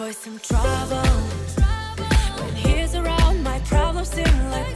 boy some trouble. When he's around, my problems seem like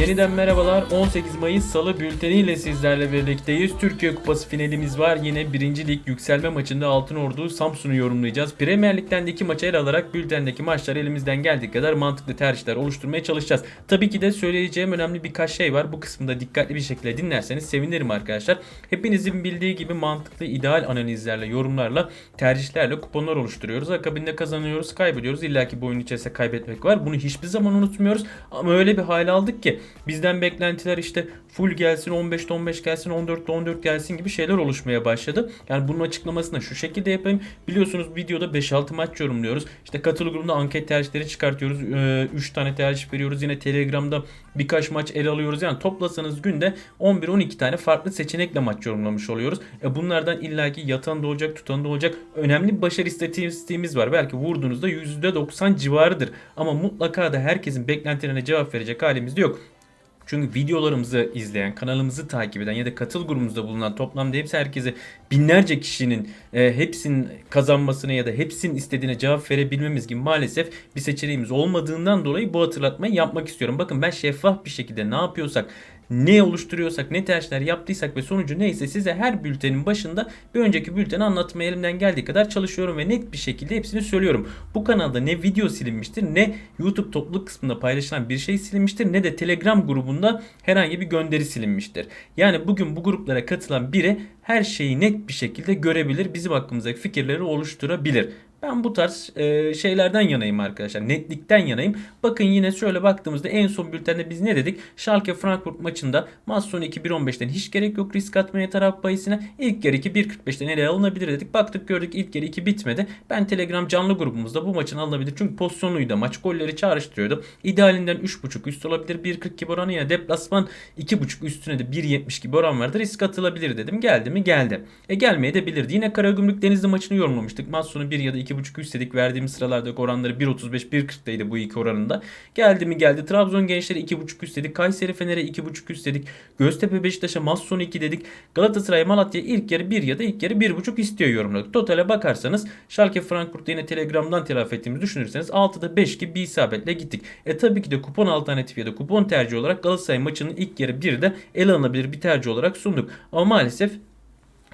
Yeniden merhabalar. 18 Mayıs Salı bülteniyle sizlerle birlikteyiz. Türkiye Kupası finalimiz var. Yine 1. Lig yükselme maçında Altın Ordu Samsun'u yorumlayacağız. Premier Lig'den de iki maçı ele alarak bültendeki maçları elimizden geldiği kadar mantıklı tercihler oluşturmaya çalışacağız. Tabii ki de söyleyeceğim önemli birkaç şey var. Bu kısmında dikkatli bir şekilde dinlerseniz sevinirim arkadaşlar. Hepinizin bildiği gibi mantıklı, ideal analizlerle, yorumlarla, tercihlerle kuponlar oluşturuyoruz. Akabinde kazanıyoruz, kaybediyoruz. İlla ki bu oyun içerisinde kaybetmek var. Bunu hiçbir zaman unutmuyoruz. Ama öyle bir hale aldık ki bizden beklentiler işte full gelsin, 15'te 15 gelsin, 14'te 14 gelsin gibi şeyler oluşmaya başladı. Yani bunun açıklamasını şu şekilde yapayım. Biliyorsunuz videoda 5-6 maç yorumluyoruz. İşte katıl grubunda anket tercihleri çıkartıyoruz. 3 tane tercih veriyoruz. Yine Telegram'da birkaç maç ele alıyoruz. Yani toplasanız günde 11-12 tane farklı seçenekle maç yorumlamış oluyoruz. E bunlardan illaki yatan da olacak, tutan da olacak. Önemli bir başarı istatistiğimiz var. Belki vurduğunuzda %90 civarıdır. Ama mutlaka da herkesin beklentilerine cevap verecek halimizde yok. Çünkü videolarımızı izleyen, kanalımızı takip eden ya da katıl grubumuzda bulunan toplamda hepsi herkese binlerce kişinin e, hepsinin kazanmasına ya da hepsinin istediğine cevap verebilmemiz gibi maalesef bir seçeneğimiz olmadığından dolayı bu hatırlatmayı yapmak istiyorum. Bakın ben şeffaf bir şekilde ne yapıyorsak, ne oluşturuyorsak, ne tercihler yaptıysak ve sonucu neyse size her bültenin başında bir önceki bülteni anlatmaya elimden geldiği kadar çalışıyorum ve net bir şekilde hepsini söylüyorum. Bu kanalda ne video silinmiştir, ne YouTube topluluk kısmında paylaşılan bir şey silinmiştir, ne de Telegram grubunda herhangi bir gönderi silinmiştir. Yani bugün bu gruplara katılan biri her şeyi net bir şekilde görebilir, bizim hakkımızdaki fikirleri oluşturabilir. Ben bu tarz e, şeylerden yanayım arkadaşlar. Netlikten yanayım. Bakın yine şöyle baktığımızda en son bültende biz ne dedik? Schalke Frankfurt maçında maç sonu 2-1-15'ten hiç gerek yok risk atmaya taraf bahisine. İlk yarı 2-1-45'ten ele alınabilir dedik. Baktık gördük ilk yarı 2 bitmedi. Ben Telegram canlı grubumuzda bu maçın alınabilir. Çünkü pozisyonluydu maç. Golleri çağrıştırıyordu. İdealinden 3.5 üst olabilir. 1.40 gibi oranı yine deplasman 2.5 üstüne de 1.70 gibi oran vardı. Risk atılabilir dedim. Geldi mi? Geldi. E gelmeye de bilirdi. Yine Karagümrük Denizli maçını yorumlamıştık. Maç sonu 1 ya da 2.5 üstelik verdiğimiz sıralardaki oranları 1.35 1.40'daydı bu iki oranında. Geldi mi geldi. Trabzon gençleri 2.5 üstelik. Kayseri Fener'e 2.5 üstelik. Göztepe Beşiktaş'a maç sonu 2 dedik. Galatasaray Malatya ilk yarı 1 ya da ilk yarı 1.5 istiyor yorumladık. Totale bakarsanız Schalke Frankfurt'ta yine Telegram'dan telafi ettiğimizi düşünürseniz 6'da 5 gibi bir isabetle gittik. E tabii ki de kupon alternatifi ya da kupon tercih olarak Galatasaray maçının ilk yarı 1'de ele alınabilir bir tercih olarak sunduk. Ama maalesef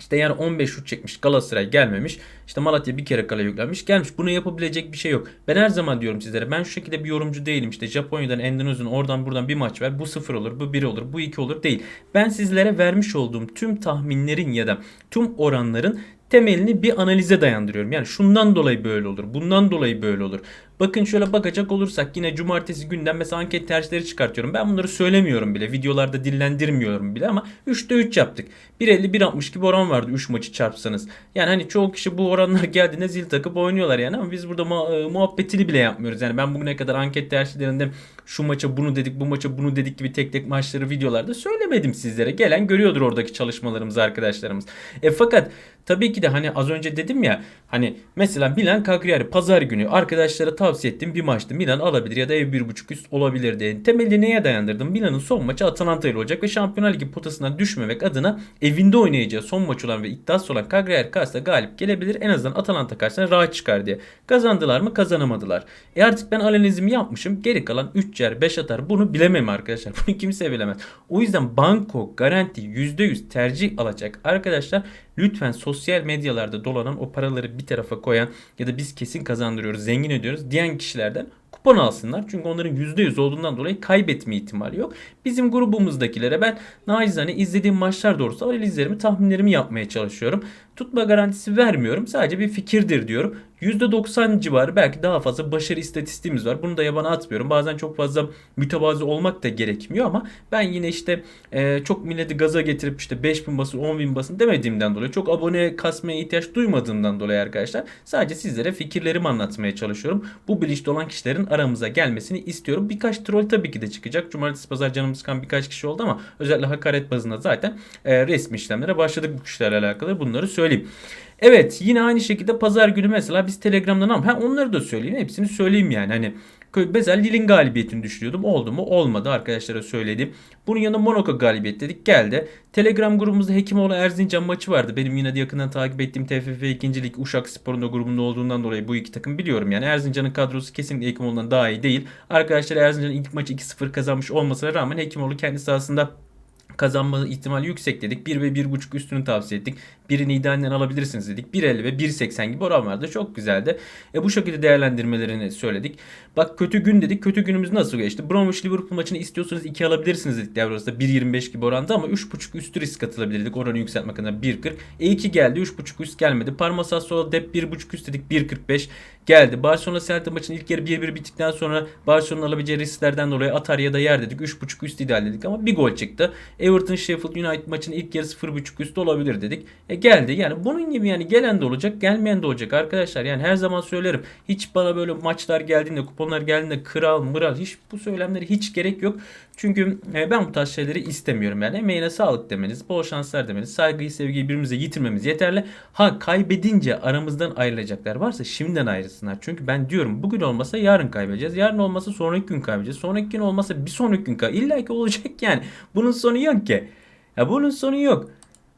işte yani 15 şut çekmiş Galatasaray gelmemiş. İşte Malatya bir kere kale yüklenmiş. Gelmiş. Bunu yapabilecek bir şey yok. Ben her zaman diyorum sizlere ben şu şekilde bir yorumcu değilim. İşte Japonya'dan Endonezya'dan oradan buradan bir maç ver. Bu 0 olur, bu 1 olur, bu 2 olur değil. Ben sizlere vermiş olduğum tüm tahminlerin ya da tüm oranların temelini bir analize dayandırıyorum. Yani şundan dolayı böyle olur. Bundan dolayı böyle olur. Bakın şöyle bakacak olursak yine cumartesi günden mesela anket tercihleri çıkartıyorum. Ben bunları söylemiyorum bile. Videolarda dillendirmiyorum bile ama 3'te 3 yaptık. 1.50 1.60 gibi oran vardı 3 maçı çarpsanız. Yani hani çoğu kişi bu oranlar geldiğinde zil takıp oynuyorlar yani ama biz burada mu- muhabbetini bile yapmıyoruz. Yani ben bugüne kadar anket tercihlerinde şu maça bunu dedik bu maça bunu dedik gibi tek tek maçları videolarda söylemedim sizlere. Gelen görüyordur oradaki çalışmalarımızı arkadaşlarımız. E fakat tabii ki de hani az önce dedim ya hani mesela Milan Cagliari pazar günü arkadaşlara tavsiye ettiğim bir maçtı. Milan alabilir ya da ev 1.5 üst olabilir diye. Temeli neye dayandırdım? Milan'ın son maçı Atalanta ile olacak ve Şampiyonlar Ligi potasından düşmemek adına evinde oynayacağı son maç olan ve iddiası olan Cagliari karşısında galip gelebilir. En azından Atalanta karşısına rahat çıkar diye. Kazandılar mı? Kazanamadılar. E artık ben analizimi yapmışım. Geri kalan 3 yer 5 atar. Bunu bilemem arkadaşlar. Bunu kimse bilemez. O yüzden banko garanti %100 tercih alacak arkadaşlar lütfen sosyal medyalarda dolanan o paraları bir tarafa koyan ya da biz kesin kazandırıyoruz, zengin ediyoruz diyen kişilerden kupon alsınlar. Çünkü onların %100 olduğundan dolayı kaybetme ihtimali yok. Bizim grubumuzdakilere ben naizane izlediğim maçlar doğrusu analizlerimi, tahminlerimi yapmaya çalışıyorum. Tutma garantisi vermiyorum. Sadece bir fikirdir diyorum. %90 civarı belki daha fazla başarı istatistiğimiz var. Bunu da yabana atmıyorum. Bazen çok fazla mütevazı olmak da gerekmiyor ama ben yine işte e, çok milleti gaza getirip işte 5000 basın 10.000 basın demediğimden dolayı çok abone kasmaya ihtiyaç duymadığımdan dolayı arkadaşlar sadece sizlere fikirlerimi anlatmaya çalışıyorum. Bu bilinçli olan kişilerin aramıza gelmesini istiyorum. Birkaç troll tabii ki de çıkacak. Cumartesi pazar canımız sıkan birkaç kişi oldu ama özellikle hakaret bazında zaten e, resmi işlemlere başladık bu kişilerle alakalı. Bunları söyleyeyim. Evet yine aynı şekilde pazar günü mesela biz Telegram'dan ama onları da söyleyeyim hepsini söyleyeyim yani hani Mesela Lille'in galibiyetini düşünüyordum. Oldu mu? Olmadı arkadaşlara söyledim. Bunun yanında Monaco galibiyet dedik. Geldi. Telegram grubumuzda Hekimoğlu Erzincan maçı vardı. Benim yine de yakından takip ettiğim TFF 2. Lig Uşak Spor'un da grubunda olduğundan dolayı bu iki takım biliyorum. Yani Erzincan'ın kadrosu kesinlikle Hekimoğlu'ndan daha iyi değil. Arkadaşlar Erzincan'ın ilk maçı 2-0 kazanmış olmasına rağmen Hekimoğlu kendi sahasında kazanma ihtimali yüksek dedik. 1 ve 1.5 üstünü tavsiye ettik. Birini idealinden alabilirsiniz dedik. 1.50 ve 1.80 gibi oran vardı. Çok güzeldi. E bu şekilde değerlendirmelerini söyledik. Bak kötü gün dedik. Kötü günümüz nasıl geçti? Bromwich Liverpool maçını istiyorsanız 2 alabilirsiniz dedik devre arasında. 1.25 gibi oranda ama 3.5 üstü risk atılabilirdik. Oranı yükseltmek adına 1.40. E2 geldi. 3.5 üst gelmedi. Parma Sassuolo dep 1.5 üst dedik. 1.45 geldi. Barcelona Celta maçının ilk yarı 1-1 bittikten sonra Barcelona'nın alabileceği risklerden dolayı atar ya da yer dedik. 3.5 üst ideal dedik ama bir gol çıktı. Everton Sheffield United maçının ilk yarı 0.5 üst olabilir dedik. E geldi. Yani bunun gibi yani gelen de olacak, gelmeyen de olacak arkadaşlar. Yani her zaman söylerim. Hiç bana böyle maçlar geldiğinde, kuponlar geldiğinde kral, mıral hiç bu söylemlere hiç gerek yok. Çünkü e, ben bu tarz şeyleri istemiyorum. Yani emeğine sağlık demeniz, bol şanslar demeniz, saygıyı, sevgiyi birbirimize yitirmemiz yeterli. Ha kaybedince aramızdan ayrılacaklar varsa şimdiden ayrılsınlar. Çünkü ben diyorum bugün olmasa yarın kaybedeceğiz. Yarın olmasa sonraki gün kaybedeceğiz. Sonraki gün olmasa bir sonraki gün kaybedeceğiz. İlla ki olacak yani. Bunun sonu yok ki. Ya bunun sonu yok.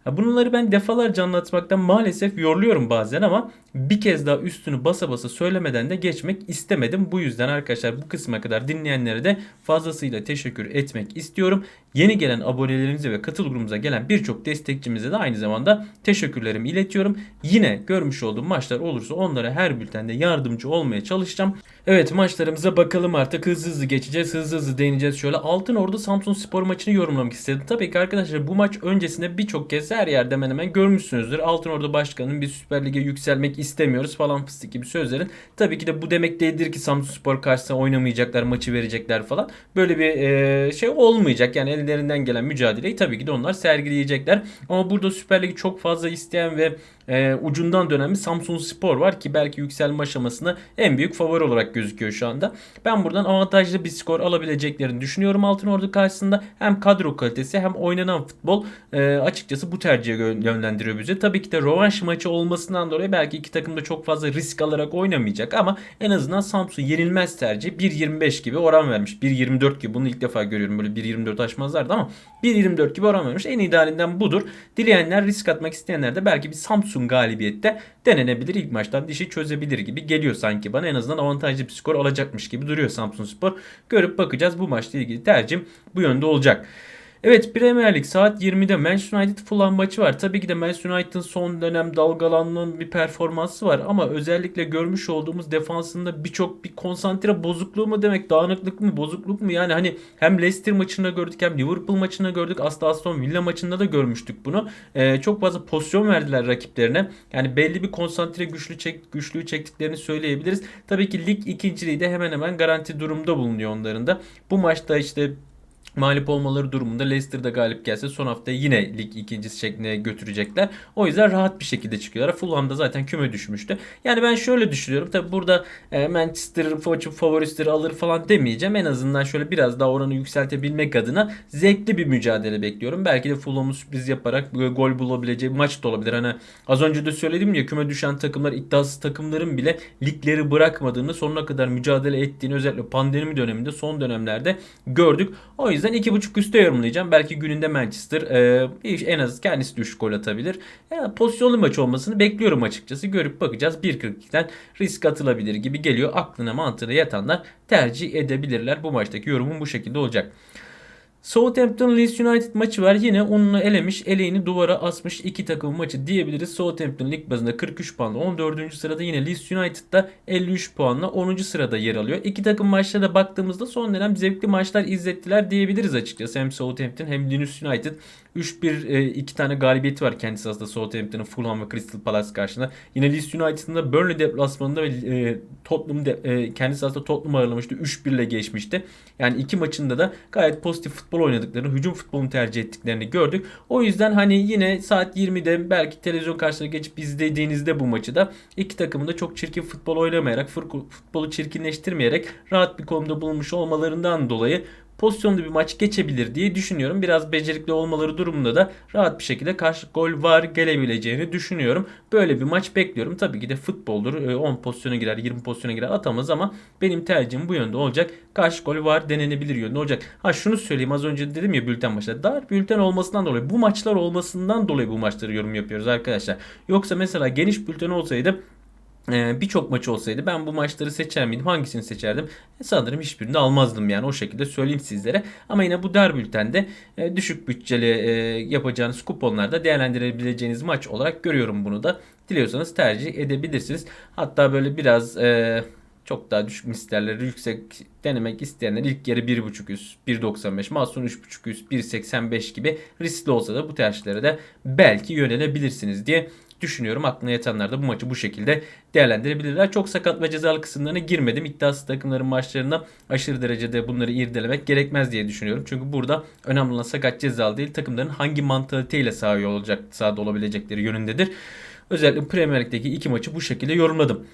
Bunları ben defalarca anlatmaktan maalesef yoruluyorum bazen ama bir kez daha üstünü basa basa söylemeden de geçmek istemedim. Bu yüzden arkadaşlar bu kısma kadar dinleyenlere de fazlasıyla teşekkür etmek istiyorum. Yeni gelen abonelerimize ve katıl gelen birçok destekçimize de aynı zamanda teşekkürlerimi iletiyorum. Yine görmüş olduğum maçlar olursa onlara her bültende yardımcı olmaya çalışacağım. Evet maçlarımıza bakalım artık hızlı hızlı geçeceğiz. Hızlı hızlı değineceğiz. Şöyle Altın Ordu Samsun Spor maçını yorumlamak istedim. Tabii ki arkadaşlar bu maç öncesinde birçok kez her yerde hemen hemen görmüşsünüzdür. Altın Ordu Başkanı'nın bir Süper Lig'e yükselmek istemiyoruz falan fıstık gibi sözlerin. Tabii ki de bu demek değildir ki Samsun Spor karşısında oynamayacaklar, maçı verecekler falan. Böyle bir e, şey olmayacak. Yani ellerinden gelen mücadeleyi tabii ki de onlar sergileyecekler. Ama burada Süper Lig'i çok fazla isteyen ve e, ucundan dönen bir Samsun Spor var ki belki yükselme aşamasında en büyük favori olarak gözüküyor şu anda. Ben buradan avantajlı bir skor alabileceklerini düşünüyorum Altın Ordu karşısında. Hem kadro kalitesi hem oynanan futbol e, açıkçası bu tercihe yön- yönlendiriyor bizi. Tabii ki de rövanş maçı olmasından dolayı belki iki takım da çok fazla risk alarak oynamayacak ama en azından Samsun yenilmez tercih 1.25 gibi oran vermiş. 1.24 gibi bunu ilk defa görüyorum böyle 1.24 aşmazlardı ama 1.24 gibi oran vermiş. En idealinden budur. Dileyenler risk atmak isteyenler de belki bir Samsun galibiyette denenebilir. İlk maçtan dişi çözebilir gibi geliyor sanki bana. En azından avantajlı bir skor alacakmış gibi duruyor Samsun Spor. Görüp bakacağız. Bu maçla ilgili tercihim bu yönde olacak. Evet Premier Lig saat 20'de Manchester United Fulham maçı var. Tabii ki de Manchester United'ın son dönem dalgalanma bir performansı var ama özellikle görmüş olduğumuz defansında birçok bir konsantre bozukluğu mu demek, dağınıklık mı, bozukluk mu? Yani hani hem Leicester maçında gördük hem Liverpool maçında gördük. Aslında Aston Villa maçında da görmüştük bunu. Ee, çok fazla pozisyon verdiler rakiplerine. Yani belli bir konsantre güçlü çek, güçlüğü çektiklerini söyleyebiliriz. Tabii ki lig ikinciliği de hemen hemen garanti durumda bulunuyor onların da. Bu maçta işte mağlup olmaları durumunda Leicester'da galip gelse son hafta yine lig ikincisi şekline götürecekler. O yüzden rahat bir şekilde çıkıyorlar. Fulham'da zaten küme düşmüştü. Yani ben şöyle düşünüyorum. Tabi burada e, Manchester maçın favorisidir alır falan demeyeceğim. En azından şöyle biraz daha oranı yükseltebilmek adına zevkli bir mücadele bekliyorum. Belki de Fulham'ı sürpriz yaparak gol bulabileceği maç da olabilir. Hani az önce de söyledim ya küme düşen takımlar iddiasız takımların bile ligleri bırakmadığını sonuna kadar mücadele ettiğini özellikle pandemi döneminde son dönemlerde gördük. O yüzden 2.5 üstte yorumlayacağım. Belki gününde Manchester e, en az kendisi düşük gol atabilir. Yani pozisyonlu maç olmasını bekliyorum açıkçası. Görüp bakacağız. 1.42'den risk atılabilir gibi geliyor. Aklına mantığına yatanlar tercih edebilirler. Bu maçtaki yorumum bu şekilde olacak. Southampton Leeds United maçı var. Yine onunla elemiş, eleğini duvara asmış iki takım maçı diyebiliriz. Southampton lig bazında 43 puanla 14. sırada yine Leeds United'da 53 puanla 10. sırada yer alıyor. İki takım maçlara baktığımızda son dönem zevkli maçlar izlettiler diyebiliriz açıkçası. Hem Southampton hem Leeds United 3-1 e, iki tane galibiyeti var kendisi aslında Southampton'ın Fulham ve Crystal Palace karşısında. Yine Leeds United'ın da Burnley deplasmanında ve e, Tottenham de, e, kendisi aslında Tottenham ağırlamıştı. 3-1 ile geçmişti. Yani iki maçında da gayet pozitif futbol oynadıklarını, hücum futbolunu tercih ettiklerini gördük. O yüzden hani yine saat 20'de belki televizyon karşısına geçip izlediğinizde bu maçı da iki takımın da çok çirkin futbol oynamayarak, futbolu çirkinleştirmeyerek rahat bir konumda bulunmuş olmalarından dolayı pozisyonlu bir maç geçebilir diye düşünüyorum. Biraz becerikli olmaları durumunda da rahat bir şekilde karşı gol var gelebileceğini düşünüyorum. Böyle bir maç bekliyorum. Tabii ki de futboldur. Ee, 10 pozisyona girer, 20 pozisyona girer atamaz ama benim tercihim bu yönde olacak. Karşı gol var denenebilir yönde olacak. Ha şunu söyleyeyim az önce dedim ya bülten maçları. Dar bülten olmasından dolayı bu maçlar olmasından dolayı bu maçları yorum yapıyoruz arkadaşlar. Yoksa mesela geniş bülten olsaydı ee, birçok maç olsaydı ben bu maçları seçer miydim? Hangisini seçerdim? Sanırım hiçbirini almazdım yani o şekilde söyleyeyim sizlere. Ama yine bu dar bültende e, düşük bütçeli e, yapacağınız kuponlarda değerlendirebileceğiniz maç olarak görüyorum bunu da. Diliyorsanız tercih edebilirsiniz. Hatta böyle biraz e, çok daha düşük mislerleri yüksek denemek isteyenler ilk yarı 1.5 üst, 1.95, Mahsun 3.5 üst, 1.85 gibi riskli olsa da bu tercihlere de belki yönelebilirsiniz diye düşünüyorum. Aklına yatanlar da bu maçı bu şekilde değerlendirebilirler. Çok sakat ve cezalı kısımlarına girmedim. İddiasız takımların maçlarında aşırı derecede bunları irdelemek gerekmez diye düşünüyorum. Çünkü burada önemli olan sakat cezalı değil takımların hangi mantaliteyle sahaya olacak, sahada olabilecekleri yönündedir. Özellikle Premier Lig'deki iki maçı bu şekilde yorumladım.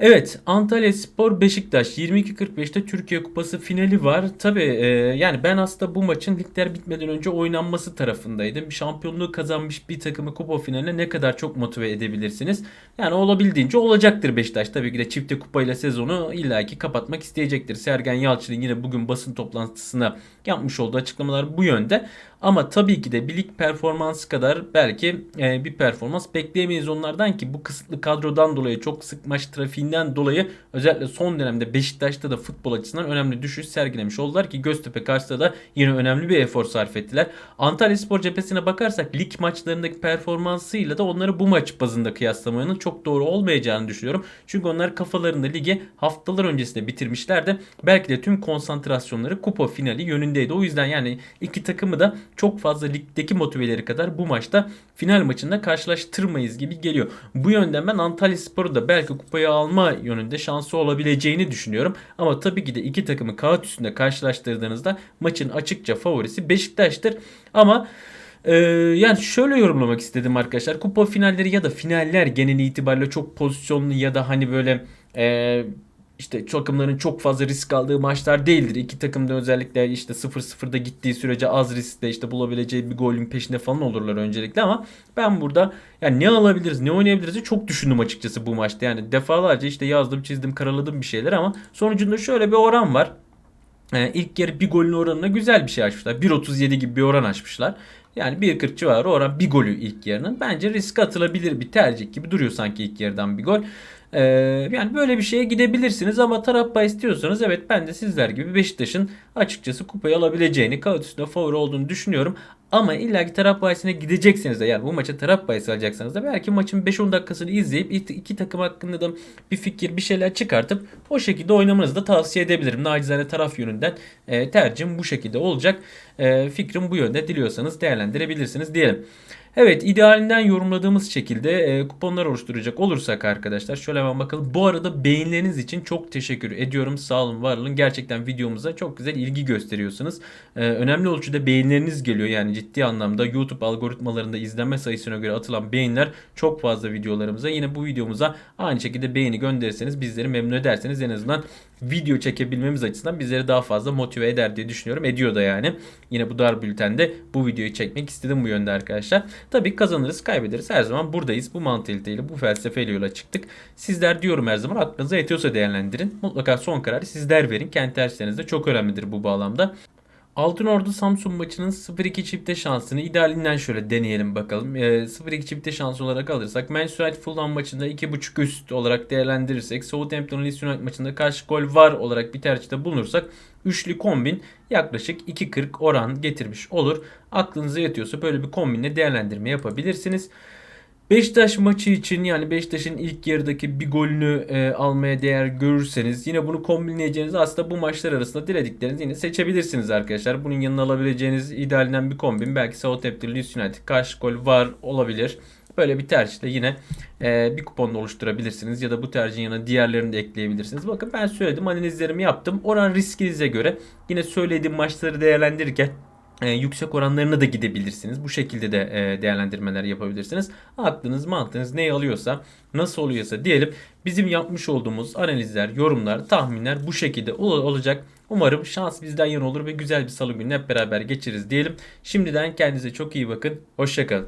Evet Antalya Spor Beşiktaş 22.45'te Türkiye Kupası finali var. Tabi e, yani ben aslında bu maçın ligler bitmeden önce oynanması tarafındaydım. Şampiyonluğu kazanmış bir takımı kupa finaline ne kadar çok motive edebilirsiniz? Yani olabildiğince olacaktır Beşiktaş. Tabii ki de çifte kupayla sezonu illaki kapatmak isteyecektir. Sergen Yalçın'ın yine bugün basın toplantısına yapmış olduğu açıklamalar bu yönde. Ama tabii ki de bir lig performansı kadar belki e, bir performans bekleyemeyiz onlardan ki bu kısıtlı kadrodan dolayı çok sık maç trafiğinden dolayı özellikle son dönemde Beşiktaş'ta da futbol açısından önemli düşüş sergilemiş oldular ki Göztepe karşısında da yine önemli bir efor sarf ettiler. Antalya Spor cephesine bakarsak lig maçlarındaki performansıyla da onları bu maç bazında kıyaslamanın çok doğru olmayacağını düşünüyorum. Çünkü onlar kafalarında ligi haftalar öncesinde bitirmişlerdi. Belki de tüm konsantrasyonları kupa finali yönündeydi. O yüzden yani iki takımı da çok fazla ligdeki motiveleri kadar bu maçta final maçında karşılaştırmayız gibi geliyor. Bu yönden ben Antalya Spor'u da belki kupayı alma yönünde şansı olabileceğini düşünüyorum. Ama tabii ki de iki takımı kağıt üstünde karşılaştırdığınızda maçın açıkça favorisi Beşiktaş'tır. Ama ee, yani şöyle yorumlamak istedim arkadaşlar. Kupa finalleri ya da finaller genel itibariyle çok pozisyonlu ya da hani böyle e, işte takımların çok fazla risk aldığı maçlar değildir. İki takım da özellikle işte 0-0'da gittiği sürece az riskle işte bulabileceği bir golün peşinde falan olurlar öncelikle ama ben burada yani ne alabiliriz, ne oynayabiliriz çok düşündüm açıkçası bu maçta. Yani defalarca işte yazdım, çizdim, karaladım bir şeyler ama sonucunda şöyle bir oran var. Ee, ilk yarı bir golün oranına güzel bir şey açmışlar. 1.37 gibi bir oran açmışlar. Yani 1.40 civarı oran bir golü ilk yarının. Bence risk atılabilir bir tercih gibi duruyor sanki ilk yarıdan bir gol. Ee, yani böyle bir şeye gidebilirsiniz ama tarafta istiyorsanız evet ben de sizler gibi Beşiktaş'ın açıkçası kupayı alabileceğini, kağıt üstünde favori olduğunu düşünüyorum. Ama illa ki taraf bahisine gidecekseniz de yani bu maça taraf bahisi alacaksanız da belki maçın 5-10 dakikasını izleyip iki takım hakkında da bir fikir bir şeyler çıkartıp o şekilde oynamanızı da tavsiye edebilirim. Nacizane taraf yönünden e, tercihim bu şekilde olacak. E, fikrim bu yönde diliyorsanız değerlendirebilirsiniz diyelim. Evet idealinden yorumladığımız şekilde e, kuponlar oluşturacak olursak arkadaşlar şöyle hemen bakalım. Bu arada beğenileriniz için çok teşekkür ediyorum. Sağ olun var olun. Gerçekten videomuza çok güzel ilgi gösteriyorsunuz. E, önemli ölçüde beğenileriniz geliyor. Yani ciddi anlamda YouTube algoritmalarında izlenme sayısına göre atılan beğeniler çok fazla videolarımıza. Yine bu videomuza aynı şekilde beğeni gönderirseniz bizleri memnun ederseniz en azından video çekebilmemiz açısından bizleri daha fazla motive eder diye düşünüyorum. Ediyor da yani. Yine bu dar bültende bu videoyu çekmek istedim bu yönde arkadaşlar. Tabii kazanırız kaybederiz. Her zaman buradayız. Bu mantaliteyle bu felsefeyle yola çıktık. Sizler diyorum her zaman aklınıza yetiyorsa değerlendirin. Mutlaka son kararı sizler verin. Kendi tercihlerinizde çok önemlidir bu bağlamda. Altın Ordu Samsun maçının 0-2 çifte şansını idealinden şöyle deneyelim bakalım. E, ee, 0-2 çifte şans olarak alırsak Manchester United Fulham maçında 2.5 üst olarak değerlendirirsek Southampton Leeds United maçında karşı gol var olarak bir tercihte bulunursak üçlü kombin yaklaşık 2.40 oran getirmiş olur. Aklınıza yatıyorsa böyle bir kombinle değerlendirme yapabilirsiniz. Beşiktaş maçı için yani Beşiktaş'ın ilk yarıdaki bir golünü e, almaya değer görürseniz yine bunu kombinleyeceğiniz aslında bu maçlar arasında dilediklerinizi yine seçebilirsiniz arkadaşlar. Bunun yanına alabileceğiniz idealinden bir kombin belki Southampton Leeds United karşı gol var olabilir. Böyle bir tercihle yine e, bir kupon oluşturabilirsiniz ya da bu tercihin yanına diğerlerini de ekleyebilirsiniz. Bakın ben söyledim analizlerimi yaptım. Oran riskinize göre yine söylediğim maçları değerlendirirken e, yüksek oranlarına da gidebilirsiniz. Bu şekilde de e, değerlendirmeler yapabilirsiniz. Aklınız mantığınız neyi alıyorsa nasıl oluyorsa diyelim bizim yapmış olduğumuz analizler, yorumlar, tahminler bu şekilde ol- olacak. Umarım şans bizden yana olur ve güzel bir salı günü hep beraber geçiririz diyelim. Şimdiden kendinize çok iyi bakın. Hoşçakalın.